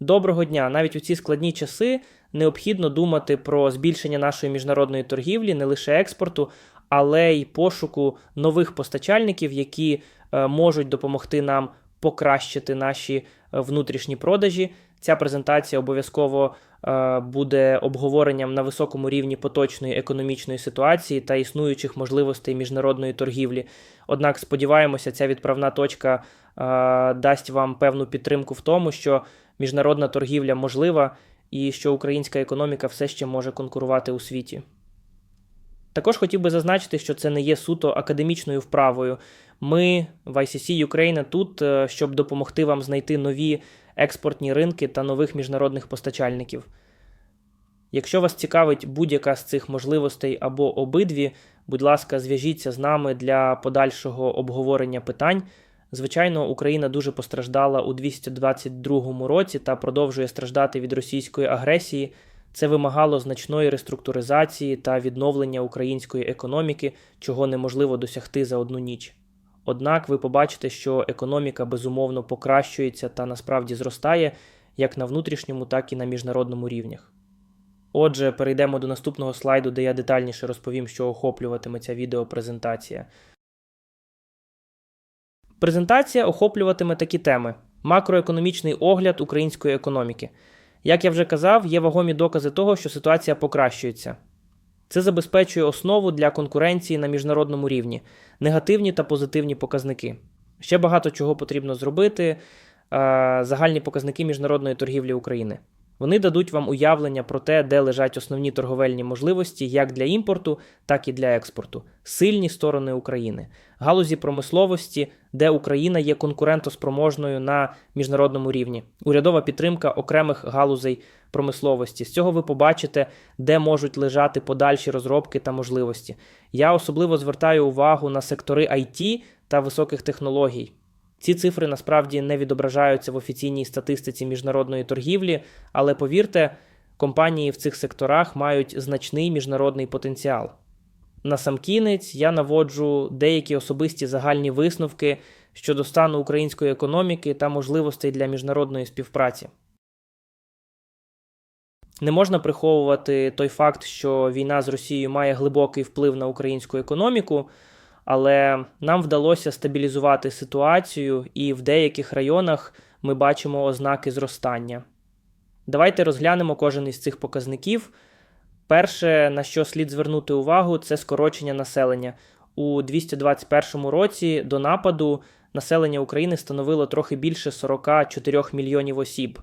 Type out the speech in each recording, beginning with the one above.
Доброго дня! Навіть у ці складні часи необхідно думати про збільшення нашої міжнародної торгівлі, не лише експорту, але й пошуку нових постачальників, які е, можуть допомогти нам покращити наші е, внутрішні продажі. Ця презентація обов'язково е, буде обговоренням на високому рівні поточної економічної ситуації та існуючих можливостей міжнародної торгівлі. Однак сподіваємося, ця відправна точка дасть вам певну підтримку в тому, що міжнародна торгівля можлива і що українська економіка все ще може конкурувати у світі. Також хотів би зазначити, що це не є суто академічною вправою. Ми в ICC Ukraine тут, е, щоб допомогти вам знайти нові експортні ринки та нових міжнародних постачальників. Якщо вас цікавить будь-яка з цих можливостей або обидві, будь ласка, зв'яжіться з нами для подальшого обговорення питань. Звичайно, Україна дуже постраждала у 222 році та продовжує страждати від російської агресії. Це вимагало значної реструктуризації та відновлення української економіки, чого неможливо досягти за одну ніч. Однак ви побачите, що економіка безумовно покращується та насправді зростає як на внутрішньому, так і на міжнародному рівнях. Отже, перейдемо до наступного слайду, де я детальніше розповім, що охоплюватиме ця відеопрезентація. Презентація охоплюватиме такі теми: макроекономічний огляд української економіки. Як я вже казав, є вагомі докази того, що ситуація покращується. Це забезпечує основу для конкуренції на міжнародному рівні, негативні та позитивні показники. Ще багато чого потрібно зробити. е, Загальні показники міжнародної торгівлі України. Вони дадуть вам уявлення про те, де лежать основні торговельні можливості як для імпорту, так і для експорту, сильні сторони України, галузі промисловості, де Україна є конкурентоспроможною на міжнародному рівні, урядова підтримка окремих галузей промисловості. З цього ви побачите, де можуть лежати подальші розробки та можливості. Я особливо звертаю увагу на сектори IT та високих технологій. Ці цифри насправді не відображаються в офіційній статистиці міжнародної торгівлі, але повірте, компанії в цих секторах мають значний міжнародний потенціал. Насамкінець я наводжу деякі особисті загальні висновки щодо стану української економіки та можливостей для міжнародної співпраці. Не можна приховувати той факт, що війна з Росією має глибокий вплив на українську економіку, але нам вдалося стабілізувати ситуацію, і в деяких районах ми бачимо ознаки зростання. Давайте розглянемо кожен із цих показників. Перше, на що слід звернути увагу, це скорочення населення. У 221 році до нападу населення України становило трохи більше 44 мільйонів осіб.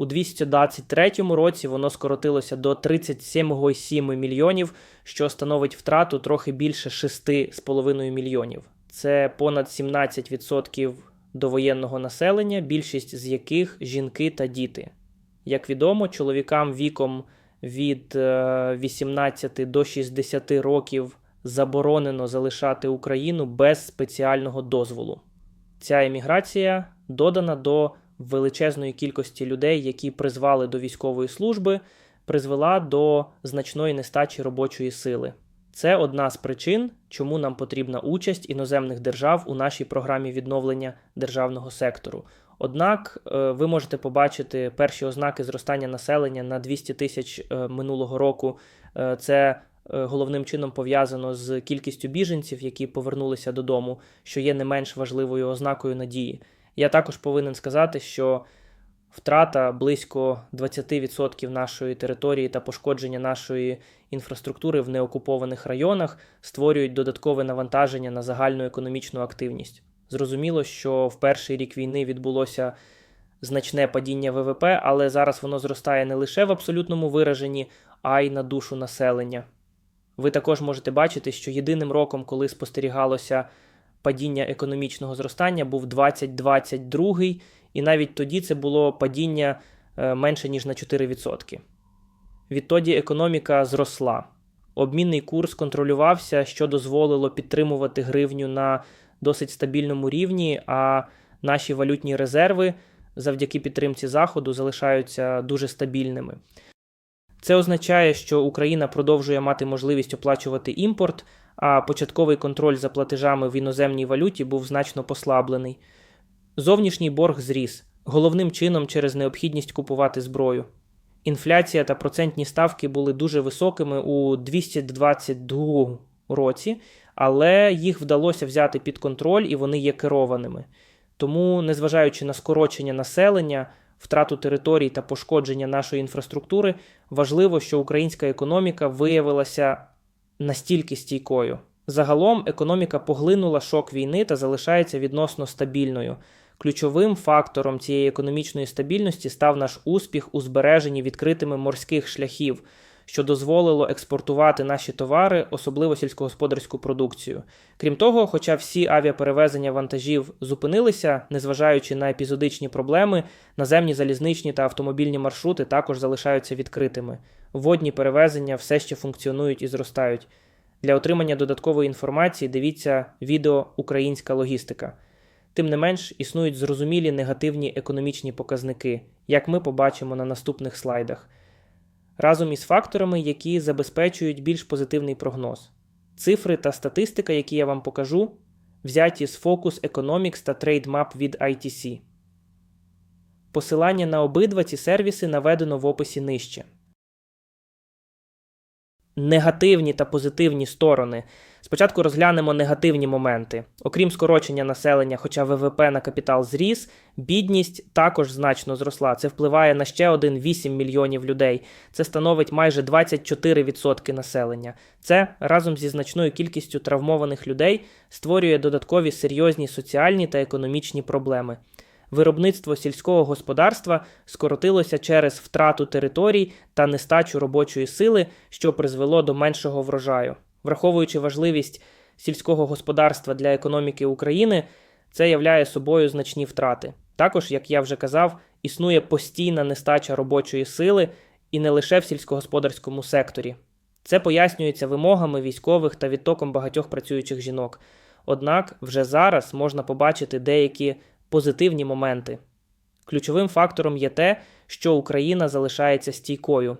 У 223 році воно скоротилося до 37,7 мільйонів, що становить втрату трохи більше 6,5 мільйонів. Це понад 17% довоєнного населення, більшість з яких жінки та діти. Як відомо, чоловікам віком від 18 до 60 років заборонено залишати Україну без спеціального дозволу. Ця еміграція додана до величезної кількості людей, які призвали до військової служби, призвела до значної нестачі робочої сили. Це одна з причин, чому нам потрібна участь іноземних держав у нашій програмі відновлення державного сектору. Однак е, ви можете побачити перші ознаки зростання населення на 200 тисяч е, минулого року. Е, Це головним чином пов'язано з кількістю біженців, які повернулися додому, що є не менш важливою ознакою надії. Я також повинен сказати, що втрата близько 20% нашої території та пошкодження нашої інфраструктури в неокупованих районах створюють додаткове навантаження на загальну економічну активність. Зрозуміло, що в перший рік війни відбулося значне падіння ВВП, але зараз воно зростає не лише в абсолютному вираженні, а й на душу населення. Ви також можете бачити, що єдиним роком, коли спостерігалося падіння економічного зростання, був 2022, і навіть тоді це було падіння е, менше ніж на 4%. Відтоді економіка зросла. Обмінний курс контролювався, що дозволило підтримувати гривню на досить стабільному рівні, а наші валютні резерви завдяки підтримці Заходу залишаються дуже стабільними. Це означає, що Україна продовжує мати можливість оплачувати імпорт, а початковий контроль за платежами в іноземній валюті був значно послаблений. Зовнішній борг зріс. головним чином через необхідність купувати зброю. Інфляція та процентні ставки були дуже високими у 222 році, але їх вдалося взяти під контроль і вони є керованими. Тому, незважаючи на скорочення населення, втрату територій та пошкодження нашої інфраструктури, важливо, що українська економіка виявилася настільки стійкою. Загалом економіка поглинула шок війни та залишається відносно стабільною. Ключовим фактором цієї економічної стабільності став наш успіх у збереженні відкритими морських шляхів, що дозволило експортувати наші товари, особливо сільськогосподарську продукцію. Крім того, хоча всі авіаперевезення вантажів зупинилися, незважаючи на епізодичні проблеми, наземні залізничні та автомобільні маршрути також залишаються відкритими. Водні перевезення все ще функціонують і зростають. Для отримання додаткової інформації дивіться відео Українська логістика. Тим не менш, існують зрозумілі негативні економічні показники, як ми побачимо на наступних слайдах, разом із факторами, які забезпечують більш позитивний прогноз. Цифри та статистика, які я вам покажу, взяті з Focus Economics та TradeMap від ITC. Посилання на обидва ці сервіси наведено в описі нижче негативні та позитивні сторони. Спочатку розглянемо негативні моменти. Окрім скорочення населення, хоча ВВП на капітал зріс, бідність також значно зросла. Це впливає на ще один 8 мільйонів людей. Це становить майже 24% населення. Це разом зі значною кількістю травмованих людей створює додаткові серйозні соціальні та економічні проблеми виробництво сільського господарства скоротилося через втрату територій та нестачу робочої сили, що призвело до меншого врожаю. Враховуючи важливість сільського господарства для економіки України, це являє собою значні втрати. Також, як я вже казав, існує постійна нестача робочої сили і не лише в сільськогосподарському секторі. Це пояснюється вимогами військових та відтоком багатьох працюючих жінок. Однак вже зараз можна побачити деякі позитивні моменти. Ключовим фактором є те, що Україна залишається стійкою.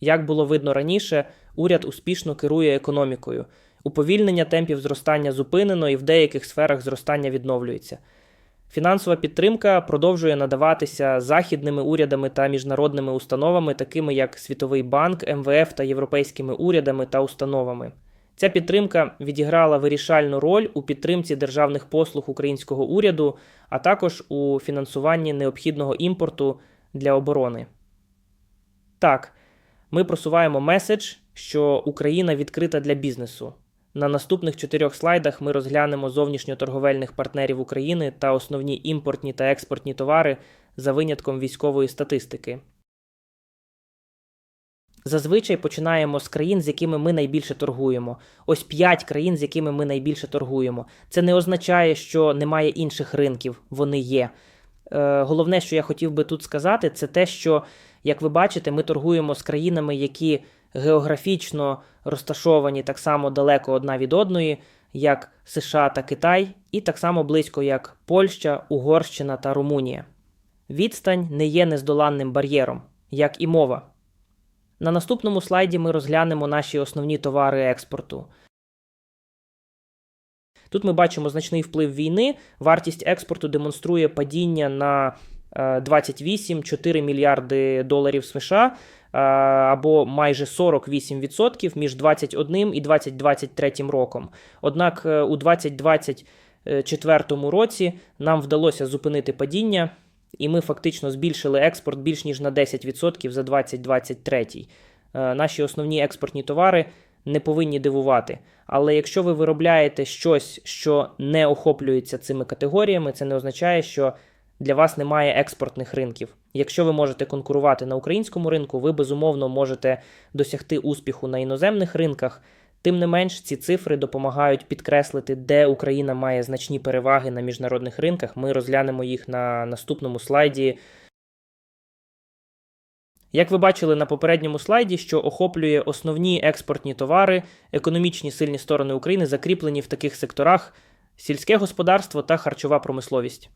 Як було видно раніше, уряд успішно керує економікою. Уповільнення темпів зростання зупинено і в деяких сферах зростання відновлюється. Фінансова підтримка продовжує надаватися західними урядами та міжнародними установами, такими як Світовий банк, МВФ та європейськими урядами та установами. Ця підтримка відіграла вирішальну роль у підтримці державних послуг українського уряду, а також у фінансуванні необхідного імпорту для оборони. Так, ми просуваємо меседж, що Україна відкрита для бізнесу. На наступних чотирьох слайдах ми розглянемо зовнішньоторговельних партнерів України та основні імпортні та експортні товари за винятком військової статистики. Зазвичай починаємо з країн, з якими ми найбільше торгуємо. Ось п'ять країн, з якими ми найбільше торгуємо. Це не означає, що немає інших ринків, вони є. Е, Головне, що я хотів би тут сказати, це те, що, як ви бачите, ми торгуємо з країнами, які географічно розташовані так само далеко одна від одної, як США та Китай, і так само близько, як Польща, Угорщина та Румунія. Відстань не є нездоланним бар'єром, як і мова. На наступному слайді ми розглянемо наші основні товари експорту. Тут ми бачимо значний вплив війни. Вартість експорту демонструє падіння на 28-4 мільярди доларів США або майже 48% між 2021 і 2023 роком. Однак е, у 2024 році нам вдалося зупинити падіння і ми фактично збільшили експорт більш ніж на 10% за 2023. Е, наші основні експортні товари не повинні дивувати. Але якщо ви виробляєте щось, що не охоплюється цими категоріями, це не означає, що для вас немає експортних ринків. Якщо ви можете конкурувати на українському ринку, ви безумовно можете досягти успіху на іноземних ринках. Тим не менш, ці цифри допомагають підкреслити, де Україна має значні переваги на міжнародних ринках. Ми розглянемо їх на наступному слайді. Як ви бачили на попередньому слайді, що охоплює основні експортні товари, економічні сильні сторони України закріплені в таких секторах сільське господарство та харчова промисловість.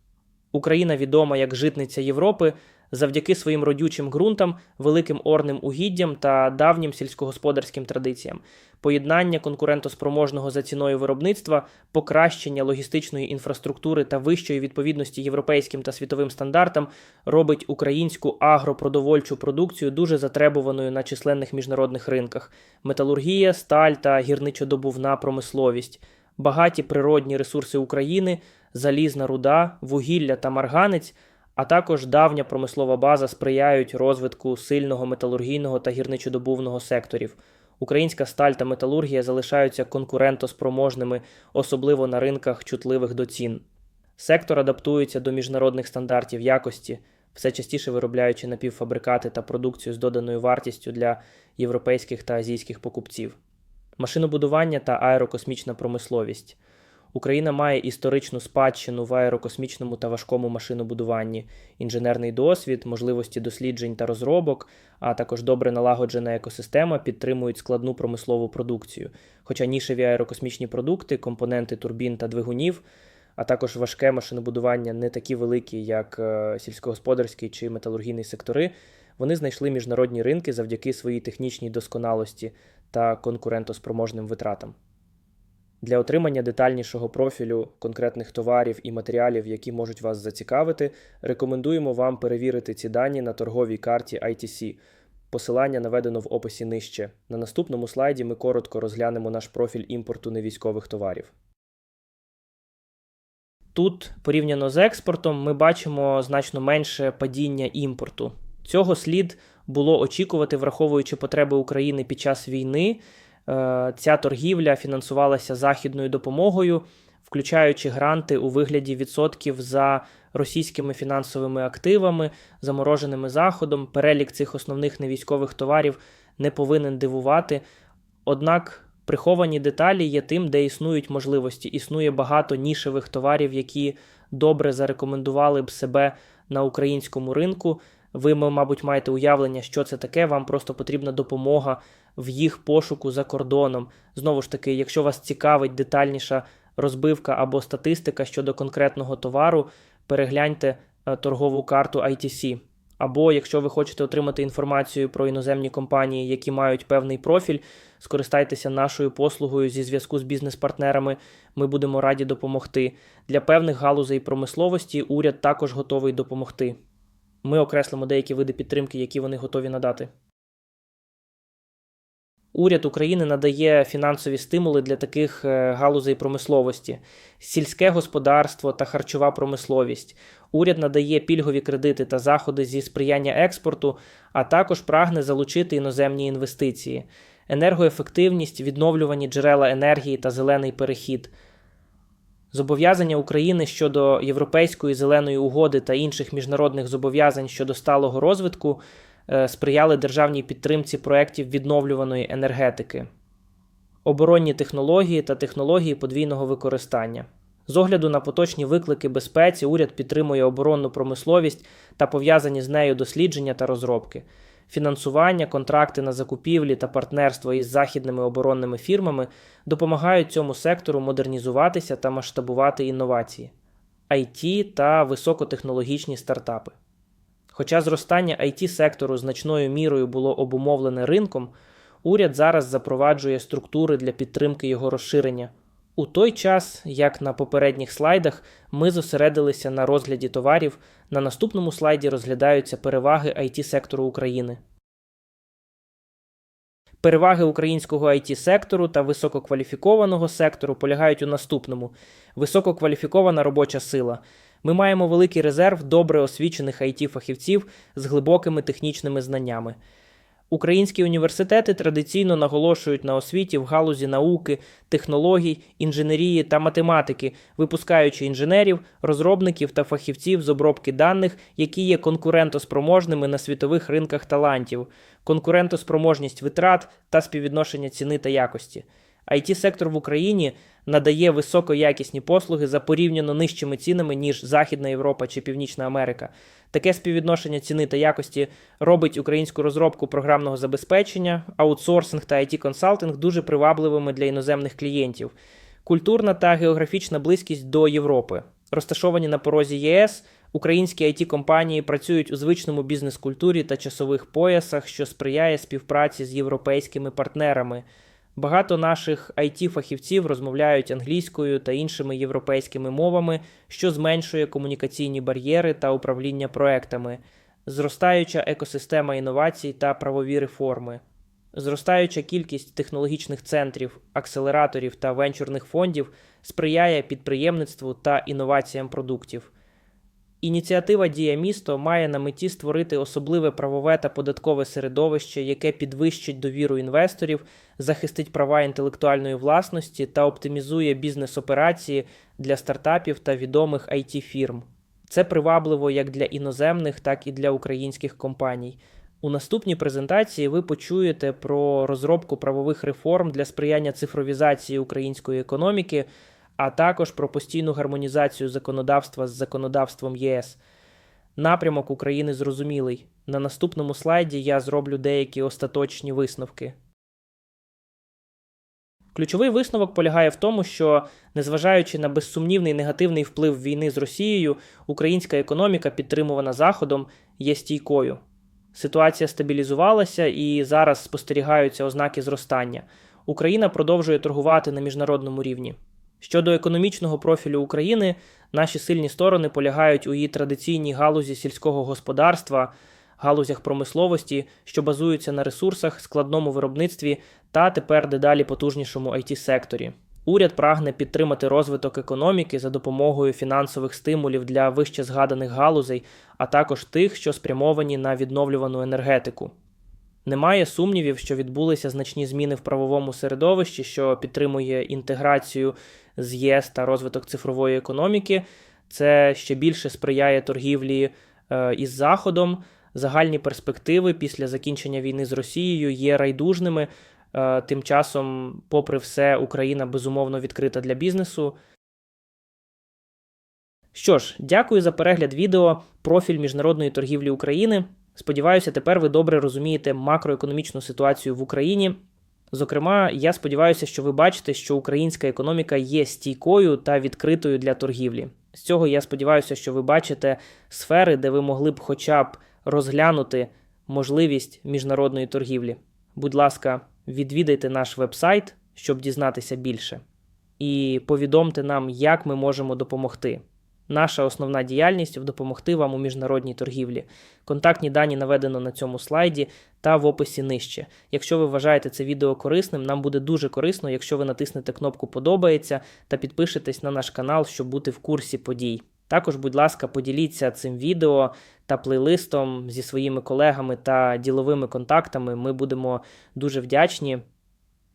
Україна відома як житниця Європи завдяки своїм родючим ґрунтам, великим орним угіддям та давнім сільськогосподарським традиціям, поєднання конкурентоспроможного за ціною виробництва, покращення логістичної інфраструктури та вищої відповідності європейським та світовим стандартам робить українську агропродовольчу продукцію дуже затребуваною на численних міжнародних ринках: металургія, сталь та гірничодобувна промисловість, багаті природні ресурси України, залізна руда, вугілля та марганець а також давня промислова база сприяють розвитку сильного металургійного та гірничодобувного секторів. Українська сталь та металургія залишаються конкурентоспроможними, особливо на ринках чутливих до цін. Сектор адаптується до міжнародних стандартів якості, все частіше виробляючи напівфабрикати та продукцію з доданою вартістю для європейських та азійських покупців. Машинобудування та аерокосмічна промисловість. Україна має історичну спадщину в аерокосмічному та важкому машинобудуванні, інженерний досвід, можливості досліджень та розробок, а також добре налагоджена екосистема підтримують складну промислову продукцію. Хоча нішеві аерокосмічні продукти, компоненти турбін та двигунів, а також важке машинобудування не такі великі, як е, сільськогосподарський чи металургійний сектори, вони знайшли міжнародні ринки завдяки своїй технічній досконалості та конкурентоспроможним витратам. Для отримання детальнішого профілю конкретних товарів і матеріалів, які можуть вас зацікавити, рекомендуємо вам перевірити ці дані на торговій карті ITC. Посилання наведено в описі нижче. На наступному слайді ми коротко розглянемо наш профіль імпорту невійськових товарів. Тут, порівняно з експортом, ми бачимо значно менше падіння імпорту. Цього слід було очікувати, враховуючи потреби України під час війни. Е, ця торгівля фінансувалася західною допомогою, включаючи гранти у вигляді відсотків за російськими фінансовими активами, замороженими заходом. Перелік цих основних невійськових товарів не повинен дивувати. Однак приховані деталі є тим, де існують можливості. Існує багато нішевих товарів, які добре зарекомендували б себе на українському ринку. Ви, мабуть, маєте уявлення, що це таке. Вам просто потрібна допомога в їх пошуку за кордоном. Знову ж таки, якщо вас цікавить детальніша розбивка або статистика щодо конкретного товару, перегляньте е, торгову карту ITC. Або якщо ви хочете отримати інформацію про іноземні компанії, які мають певний профіль, скористайтеся нашою послугою зі зв'язку з бізнес-партнерами. Ми будемо раді допомогти. Для певних галузей промисловості уряд також готовий допомогти. Ми окреслимо деякі види підтримки, які вони готові надати. Уряд України надає фінансові стимули для таких е, галузей промисловості, сільське господарство та харчова промисловість. Уряд надає пільгові кредити та заходи зі сприяння експорту, а також прагне залучити іноземні інвестиції, енергоефективність, відновлювані джерела енергії та зелений перехід. Зобов'язання України щодо Європейської зеленої угоди та інших міжнародних зобов'язань щодо сталого розвитку е, сприяли державній підтримці проєктів відновлюваної енергетики, оборонні технології та технології подвійного використання. З огляду на поточні виклики безпеці, уряд підтримує оборонну промисловість та пов'язані з нею дослідження та розробки фінансування, контракти на закупівлі та партнерство із західними оборонними фірмами допомагають цьому сектору модернізуватися та масштабувати інновації, IT та високотехнологічні стартапи. Хоча зростання it сектору значною мірою було обумовлене ринком, уряд зараз запроваджує структури для підтримки його розширення. У той час, як на попередніх слайдах, ми зосередилися на розгляді товарів, на наступному слайді розглядаються переваги it сектору України. Переваги українського it сектору та висококваліфікованого сектору полягають у наступному: висококваліфікована робоча сила. Ми маємо великий резерв добре освічених it фахівців з глибокими технічними знаннями. Українські університети традиційно наголошують на освіті в галузі науки, технологій, інженерії та математики, випускаючи інженерів, розробників та фахівців з обробки даних, які є конкурентоспроможними на світових ринках талантів, конкурентоспроможність витрат та співвідношення ціни та якості. It сектор в Україні надає високоякісні послуги за порівняно нижчими цінами, ніж Західна Європа чи Північна Америка. Таке співвідношення ціни та якості робить українську розробку програмного забезпечення, аутсорсинг та it консалтинг дуже привабливими для іноземних клієнтів, культурна та географічна близькість до Європи, розташовані на порозі ЄС. Українські it компанії працюють у звичному бізнес-культурі та часових поясах, що сприяє співпраці з європейськими партнерами. Багато наших it фахівців розмовляють англійською та іншими європейськими мовами, що зменшує комунікаційні бар'єри та управління проектами, зростаюча екосистема інновацій та правові реформи. Зростаюча кількість технологічних центрів, акселераторів та венчурних фондів сприяє підприємництву та інноваціям продуктів. Ініціатива Дія місто має на меті створити особливе правове та податкове середовище, яке підвищить довіру інвесторів, захистить права інтелектуальної власності та оптимізує бізнес-операції для стартапів та відомих it фірм. Це привабливо як для іноземних, так і для українських компаній. У наступній презентації ви почуєте про розробку правових реформ для сприяння цифровізації української економіки, а також про постійну гармонізацію законодавства з законодавством ЄС. Напрямок України зрозумілий. На наступному слайді я зроблю деякі остаточні висновки. Ключовий висновок полягає в тому, що, незважаючи на безсумнівний негативний вплив війни з Росією, українська економіка, підтримувана Заходом, є стійкою. Ситуація стабілізувалася і зараз спостерігаються ознаки зростання. Україна продовжує торгувати на міжнародному рівні. Щодо економічного профілю України, наші сильні сторони полягають у її традиційній галузі сільського господарства, галузях промисловості, що базуються на ресурсах, складному виробництві та тепер дедалі потужнішому it секторі. Уряд прагне підтримати розвиток економіки за допомогою фінансових стимулів для вище згаданих галузей, а також тих, що спрямовані на відновлювану енергетику. Немає сумнівів, що відбулися значні зміни в правовому середовищі, що підтримує інтеграцію з ЄС та розвиток цифрової економіки. Це ще більше сприяє торгівлі е, із Заходом. Загальні перспективи після закінчення війни з Росією є райдужними. Е, тим часом, попри все, Україна безумовно відкрита для бізнесу. Що ж, дякую за перегляд відео профіль міжнародної торгівлі України. Сподіваюся, тепер ви добре розумієте макроекономічну ситуацію в Україні. Зокрема, я сподіваюся, що ви бачите, що українська економіка є стійкою та відкритою для торгівлі. З цього я сподіваюся, що ви бачите сфери, де ви могли б хоча б розглянути можливість міжнародної торгівлі. Будь ласка, відвідайте наш вебсайт, щоб дізнатися більше, і повідомте нам, як ми можемо допомогти. Наша основна діяльність допомогти вам у міжнародній торгівлі. Контактні дані наведено на цьому слайді та в описі нижче. Якщо ви вважаєте це відео корисним, нам буде дуже корисно, якщо ви натиснете кнопку Подобається та підпишетесь на наш канал, щоб бути в курсі подій. Також, будь ласка, поділіться цим відео та плейлистом зі своїми колегами та діловими контактами. Ми будемо дуже вдячні.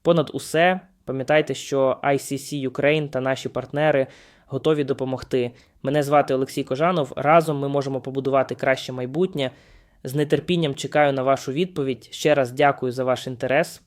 Понад усе, пам'ятайте, що ICC Ukraine та наші партнери готові допомогти. Мене звати Олексій Кожанов. Разом ми можемо побудувати краще майбутнє. З нетерпінням чекаю на вашу відповідь. Ще раз дякую за ваш інтерес.